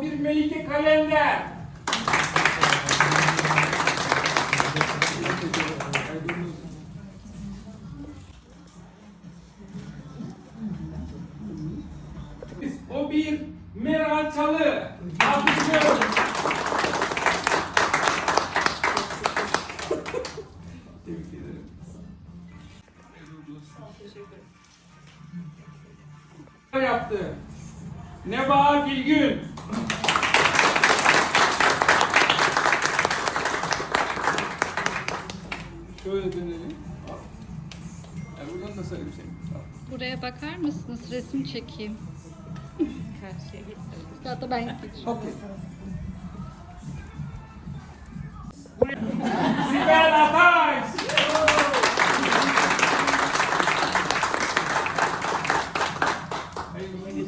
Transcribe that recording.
Bir Melike Kalender. O bir Meral Çalı. Alkışlıyoruz. Tebrik ederim. yaptı. Nebahat İlgün. Şöyle dönelim. Al. Ya buradan da sarayım seni. Al. Buraya bakar mısınız? Resim çekeyim. Hatta ben geçeyim. Okey. Sibel Ataş. Hadi